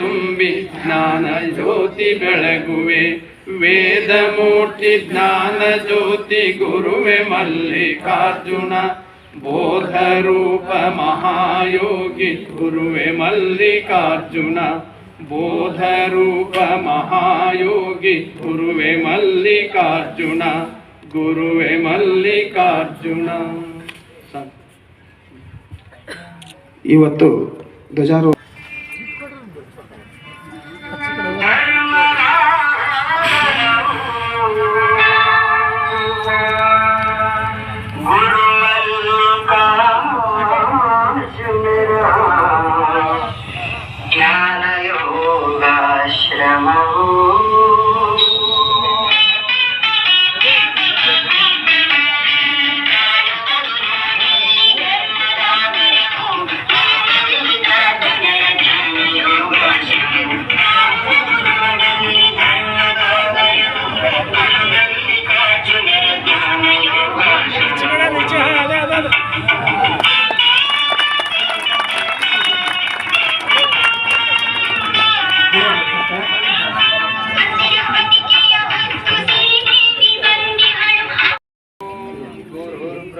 ತುಂಬಿ ಜ್ಞಾನ ಜ್ಯೋತಿ ಬೆಳಗುವೆ, ವೇದ ಮೂರ್ತಿ ಜ್ಞಾನ ಜ್ಯೋತಿ ಗುರುವೆ ಮಲ್ಲಿಕಾರ್ಜುನ, ಬೋಧ ರೂಪ ಮಹಾಯೋಗಿ ಗುರುವೆ ಮಲ್ಲಿಕಾರ್ಜುನ, ಬೋಧ ರೂಪ ಮಹಾಯೋಗಿ ಗುರುವೆ ಮಲ್ಲಿಕಾರ್ಜುನ ಗುರುವೆ ಮಲ್ಲಿಕಾರ್ಜುನ. ಇವತ್ತು ಧ್ವಜಾರೋಹಣ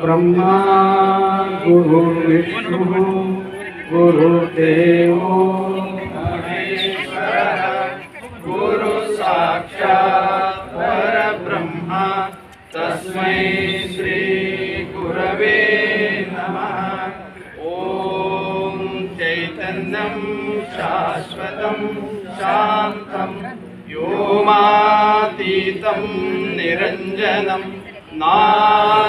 ब्रह्मा गुरुर्विष्णुः गुरुदेवो गुरु साक्षात् परब्रह्मा, तस्मै श्रीगुरवे नमः। ॐ चैतन्यं शाश्वतं, शान्तं योमातीतं निरञ्जनं ना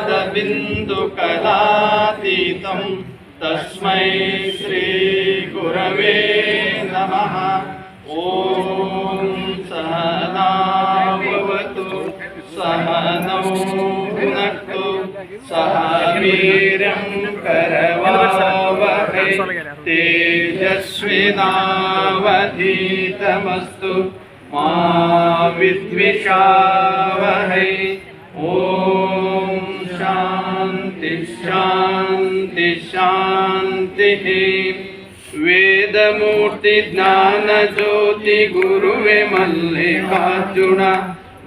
पादबिन्दुकलातीतं तस्मै श्रीगुरवे नमः। ॐ सहनावतु सहनौ भुनक्तु सह वीर्यं करवावहै तेजस्विनावधीतमस्तु। मा विद्विषा ಶಾಂತಿ ಶಾಂತಿ ವೇದ ಮೂರ್ತಿ ಜ್ಞಾನ ಜ್ಯೋತಿ ಗುರುವೆ ಮಲ್ಲಿಕಾರ್ಜುನ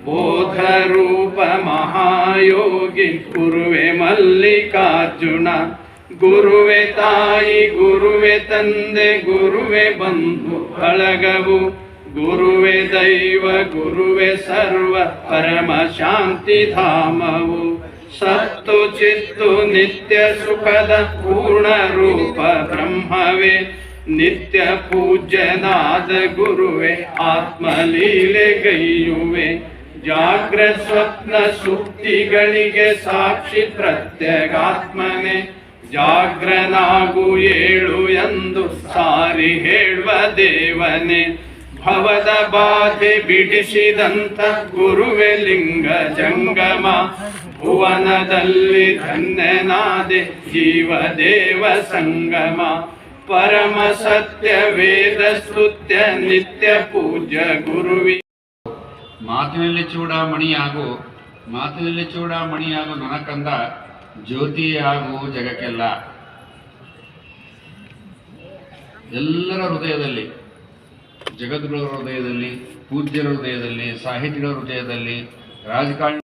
ಬೋಧ ರೂಪ ಮಹಾಯೋಗಿ ಗುರುವೆ ಮಲ್ಲಿಕಾರ್ಜುನ. ಗುರುವೆ ತಾಯಿ, ಗುರುವೆ ತಂದೆ, ಗುರುವೆ ಬಂಧು ಬಳಗವು. ಗುರುವೆ ದೈವ, ಗುರುವೆ ಸರ್ವ ಪರಮ ಶಾಂತಿ ಧಾಮವು. ಸತ್ತು ಚಿತ್ತು ನಿತ್ಯ ಸುಖದ ಪೂರ್ಣ ರೂಪ ಬ್ರಹ್ಮವೇ. ನಿತ್ಯ ಪೂಜ್ಯನಾದ ಗುರುವೆ ಆತ್ಮಲೀಲೆಗೈಯುವೆ ಜಾಗ್ರ ಸ್ವಪ್ನ ಸುಪ್ತಿಗಳಿಗೆ ಸಾಕ್ಷಿ ಪ್ರತ್ಯಗಾತ್ಮನೆ. ಜಾಗ್ರನಾಗು ಏಳು ಎಂದು ಸಾರಿ ಹೇಳುವ ದೇವನೇ. ಭವದ ಬಾಧೆ ಬಿಡಿಸಿದಂತ ಗುರುವೆ ಲಿಂಗ ಜಂಗಮ. ಭುವನದಲ್ಲಿ ಧನ್ಯನಾದೆ ಜೀವ ದೇವ ಸಂಗಮ. ಪರಮ ಸತ್ಯ ವೇದ ಸ್ತುತ್ಯ ನಿತ್ಯ ಪೂಜ್ಯ ಗುರುವಿ. ಮಾತಿನಲ್ಲಿ ಚೂಡಾಮಣಿಯಾಗು ಮಾತಿನಲ್ಲಿ ಚೂಡಾಮಣಿಯಾಗು ನನಕಂದ ಜ್ಯೋತಿಯಾಗು ಜಗಕ್ಕೆಲ್ಲ. ಎಲ್ಲರ ಹೃದಯದಲ್ಲಿ, ಜಗದ್ಗುರುಗಳ ಹೃದಯದಲ್ಲಿ, ಪೂಜ್ಯರ ಹೃದಯದಲ್ಲಿ, ಸಾಹಿತಿಗಳ ಹೃದಯದಲ್ಲಿ, ರಾಜಕಾರಣ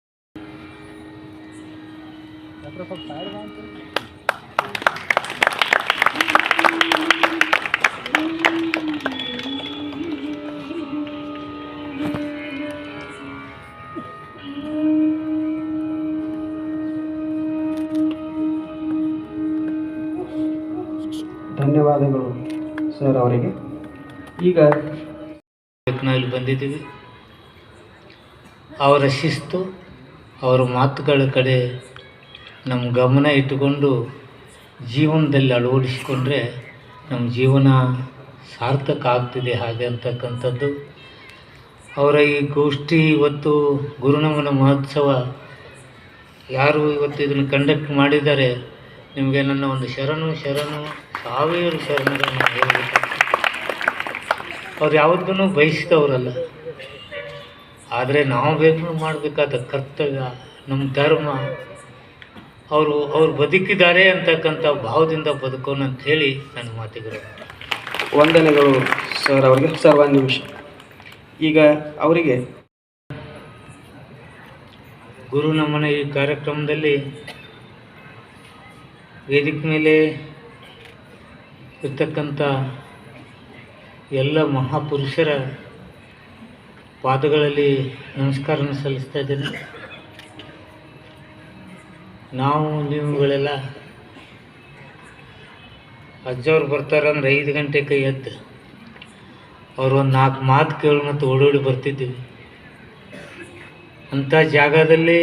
ಧನ್ಯವಾದಗಳು ಸರ್ ಅವರಿಗೆ. ಈಗ ಇಲ್ಲಿ ಬಂದಿದ್ದೀವಿ. ಅವರ ಶಿಸ್ತು ಅವರ ಮಾತುಗಳ ಕಡೆ ನಮ್ಮ ಗಮನ ಇಟ್ಟುಕೊಂಡು ಜೀವನದಲ್ಲಿ ಅಳವಡಿಸಿಕೊಂಡ್ರೆ ನಮ್ಮ ಜೀವನ ಸಾರ್ಥಕ ಆಗ್ತಿದೆ ಹಾಗೆ ಅಂತಕ್ಕಂಥದ್ದು. ಅವರ ಈ ಗೋಷ್ಠಿ ಇವತ್ತು ಗುರುನಮನ ಮಹೋತ್ಸವ ಯಾರು ಇವತ್ತು ಇದನ್ನು ಕಂಡಕ್ಟ್ ಮಾಡಿದ್ದಾರೆ, ನಿಮಗೆ ನನ್ನ ಒಂದು ಶರಣು ಶರಣು ಸಾವಿರ ಶರಣರನ್ನು ಹೇಳಬೇಕು. ಅವ್ರು ಯಾವತ್ತೂ ಬಯಸಿದವರಲ್ಲ. ಆದರೆ ನಾವು ಬೇಕು, ಮಾಡಬೇಕಾದ ಕರ್ತವ್ಯ ನಮ್ಮ ಧರ್ಮ ಅವರು ಅವ್ರು ಬದುಕಿದ್ದಾರೆ ಅಂತಕ್ಕಂಥ ಭಾವದಿಂದ ಬದುಕೋಣ ಅಂತ ಹೇಳಿ ನನ್ನ ಮಾತಿಗಳು. ವಂದನೆಗಳು ಸರ್ ಅವರಿಗೆ. ಸರ್ ಒಂದು ನಿಮಿಷ ಈಗ ಅವರಿಗೆ. ಗುರು ನಮನ ಈ ಕಾರ್ಯಕ್ರಮದಲ್ಲಿ ವೇದಿಕೆ ಮೇಲೆ ಇರ್ತಕ್ಕಂಥ ಎಲ್ಲ ಮಹಾಪುರುಷರ ಪಾದಗಳಲ್ಲಿ ನಮಸ್ಕಾರನ ಸಲ್ಲಿಸ್ತಾ ಇದ್ದೇನೆ. ನಾವು ನೀವುಗಳೆಲ್ಲ ಅಜ್ಜವ್ರು ಬರ್ತಾರಂದ್ರೆ ಐದು ಗಂಟೆ ಕೈ ಎದ್ದು ಅವ್ರು ಒಂದು ನಾಲ್ಕು ಮಾತು ಕೇಳಿ ಮತ್ತು ಓಡೋಡಿ ಬರ್ತಿದ್ದೀವಿ. ಅಂಥ ಜಾಗದಲ್ಲಿ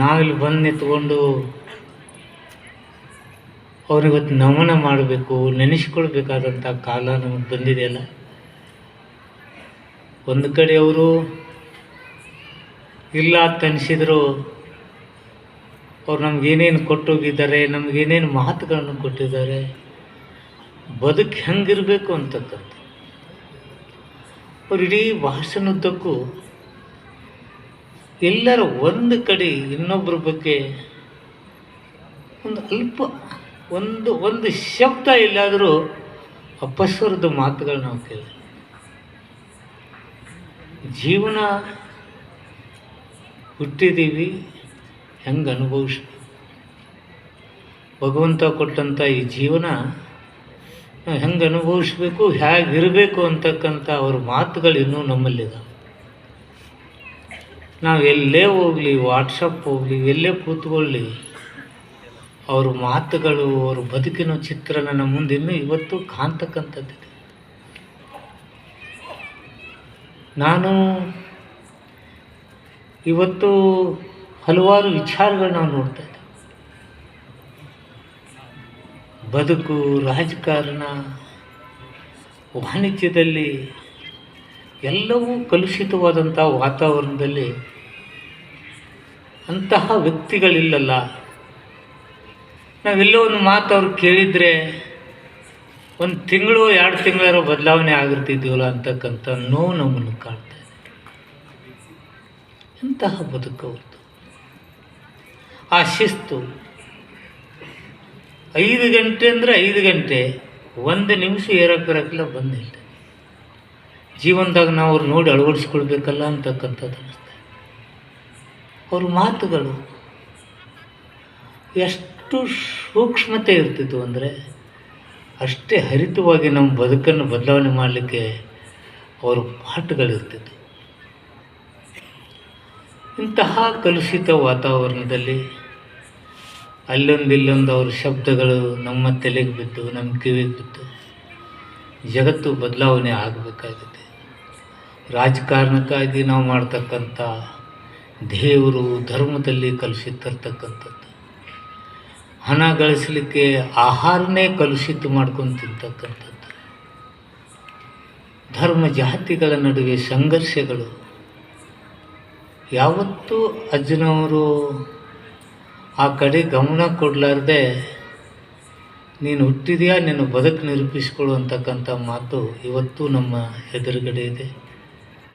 ನಾವಿಲ್ಲಿ ಬಂದು ನಿಂತ್ಕೊಂಡು ಅವ್ರಿಗೊತ್ತು ನಮನ ಮಾಡಬೇಕು, ನೆನೆಸ್ಕೊಳ್ಬೇಕಾದಂಥ ಕಾಲ ನಮಗೆ ಬಂದಿದೆಯಲ್ಲ ಒಂದು ಕಡೆ ಅವರು ಇಲ್ಲ ಅಂತ ಅನಿಸಿದ್ರು ಅವ್ರು ನಮಗೇನೇನು ಕೊಟ್ಟೋಗಿದ್ದಾರೆ ನಮಗೇನೇನು ಮಾತುಗಳನ್ನು ಕೊಟ್ಟಿದ್ದಾರೆ, ಬದುಕು ಹೆಂಗಿರಬೇಕು ಅಂತಕ್ಕಂಥ ಅವ್ರು ಇಡೀ ಭಾಷಣದ್ದಕ್ಕೂ ಎಲ್ಲರ ಒಂದು ಕಡೆ ಇನ್ನೊಬ್ಬರ ಬಗ್ಗೆ ಒಂದು ಅಲ್ಪ, ಒಂದು ಒಂದು ಶಬ್ದ ಇಲ್ಲಾದರೂ ಅಪಸ್ವರದ ಮಾತುಗಳನ್ನ ನಾವು ಕೇಳಿ ಜೀವನ ಹುಟ್ಟಿದ್ದೀವಿ ಹೆಂಗೆ ಅನುಭವಿಸ ಭಗವಂತ ಕೊಟ್ಟಂಥ ಈ ಜೀವನ ಹೆಂಗೆ ಅನುಭವಿಸ್ಬೇಕು, ಹೇಗಿರಬೇಕು ಅಂತಕ್ಕಂಥ ಅವ್ರ ಮಾತುಗಳು ಇನ್ನೂ ನಮ್ಮಲ್ಲಿದ್ದಾವೆ ನಾವು ಎಲ್ಲೇ ಹೋಗಲಿ ವಾಟ್ಸಪ್ ಹೋಗಲಿ, ಎಲ್ಲೇ ಕೂತ್ಕೊಳ್ಳಿ, ಅವ್ರ ಮಾತುಗಳು, ಅವ್ರ ಬದುಕಿನ ಚಿತ್ರ ನನ್ನ ಮುಂದೆ ಇನ್ನೂ ಇವತ್ತು ಕಾಣ್ತಕ್ಕಂಥದ್ದಿದೆ. ನಾನು ಇವತ್ತು ಹಲವಾರು ವಿಚಾರಗಳು ನಾವು ನೋಡ್ತಾ ಇದ್ದೇವೆ. ಬದುಕು, ರಾಜಕಾರಣ, ವಾಣಿಜ್ಯದಲ್ಲಿ ಎಲ್ಲವೂ ಕಲುಷಿತವಾದಂಥ ವಾತಾವರಣದಲ್ಲಿ ಅಂತಹ ವ್ಯಕ್ತಿಗಳಿಲ್ಲಲ್ಲ. ನಾವೆಲ್ಲೋ ಒಂದು ಮಾತು ಅವ್ರು ಕೇಳಿದರೆ ಒಂದು ತಿಂಗಳು ಎರಡು ತಿಂಗಳಾರ ಬದಲಾವಣೆ ಆಗಿರ್ತಿದ್ದೀವಲ್ಲ ಅಂತಕ್ಕಂಥ ನೋವು ನಮ್ಮನ್ನು ಕಾಡ್ತಾ ಇದೆ. ಎಂತಹ ಬದುಕು ಅವ್ರದ್ದು ಆ ಶಿಸ್ತು. ಐದು ಗಂಟೆ ಅಂದರೆ ಐದು ಗಂಟೆ. ಒಂದು ನಿಮಿಷ ಏರಕ್ಕಿರಕ್ಕಿಲ್ಲ ಬಂದಿಲ್ಲ. ಜೀವನದಾಗ ನಾವು ಅವ್ರು ನೋಡಿ ಅಳವಡಿಸ್ಕೊಳ್ಬೇಕಲ್ಲ ಅಂತಕ್ಕಂಥದ್ದು ಅನಿಸ್ತದೆ. ಅವ್ರ ಮಾತುಗಳು ಎಷ್ಟು ಸೂಕ್ಷ್ಮತೆ ಇರ್ತಿತ್ತು ಅಂದರೆ ಅಷ್ಟೇ ಹರಿತವಾಗಿ ನಮ್ಮ ಬದುಕನ್ನು ಬದಲಾವಣೆ ಮಾಡಲಿಕ್ಕೆ ಅವ್ರ ಪಾಠಗಳಿರ್ತಿತ್ತು ಇಂತಹ ಕಲುಷಿತ ವಾತಾವರಣದಲ್ಲಿ ಅಲ್ಲೊಂದು ಇಲ್ಲೊಂದು ಅವ್ರ ಶಬ್ದಗಳು ನಮ್ಮ ತಲೆಗೆ ಬಿದ್ದು, ನಮ್ಮ ಕಿವಿಗೆ ಬಿದ್ದು, ಜಗತ್ತು ಬದಲಾವಣೆ ಆಗಬೇಕಾಗಿದೆ ರಾಜಕಾರಣಕ್ಕಾಗಿ ನಾವು ಮಾಡ್ತಕ್ಕಂಥ ದೇವರು ಧರ್ಮದಲ್ಲಿ ಕಲುಷಿತಿರ್ತಕ್ಕಂಥದ್ದು. ಹಣ ಗಳಿಸಲಿಕ್ಕೆ ಆಹಾರನೇ ಕಲುಷಿತ ಮಾಡ್ಕೊಂಡು ತಿಂತಕ್ಕಂಥದ್ದು. ಧರ್ಮ ಜಾತಿಗಳ ನಡುವೆ ಸಂಘರ್ಷಗಳು. ಯಾವತ್ತೂ ಅಜ್ಜನವರು ಆ ಕಡೆ ಗಮನ ಕೊಡಲಾರ್ದೆ ನೀನು ಹುಟ್ಟಿದೆಯಾ ನಿನ್ನ ಬದುಕು ನಿರೂಪಿಸಿಕೊಳ್ಳುವಂತಕ್ಕಂಥ ಮಾತು ಇವತ್ತು ನಮ್ಮ ಎದುರುಗಡೆ ಇದೆ.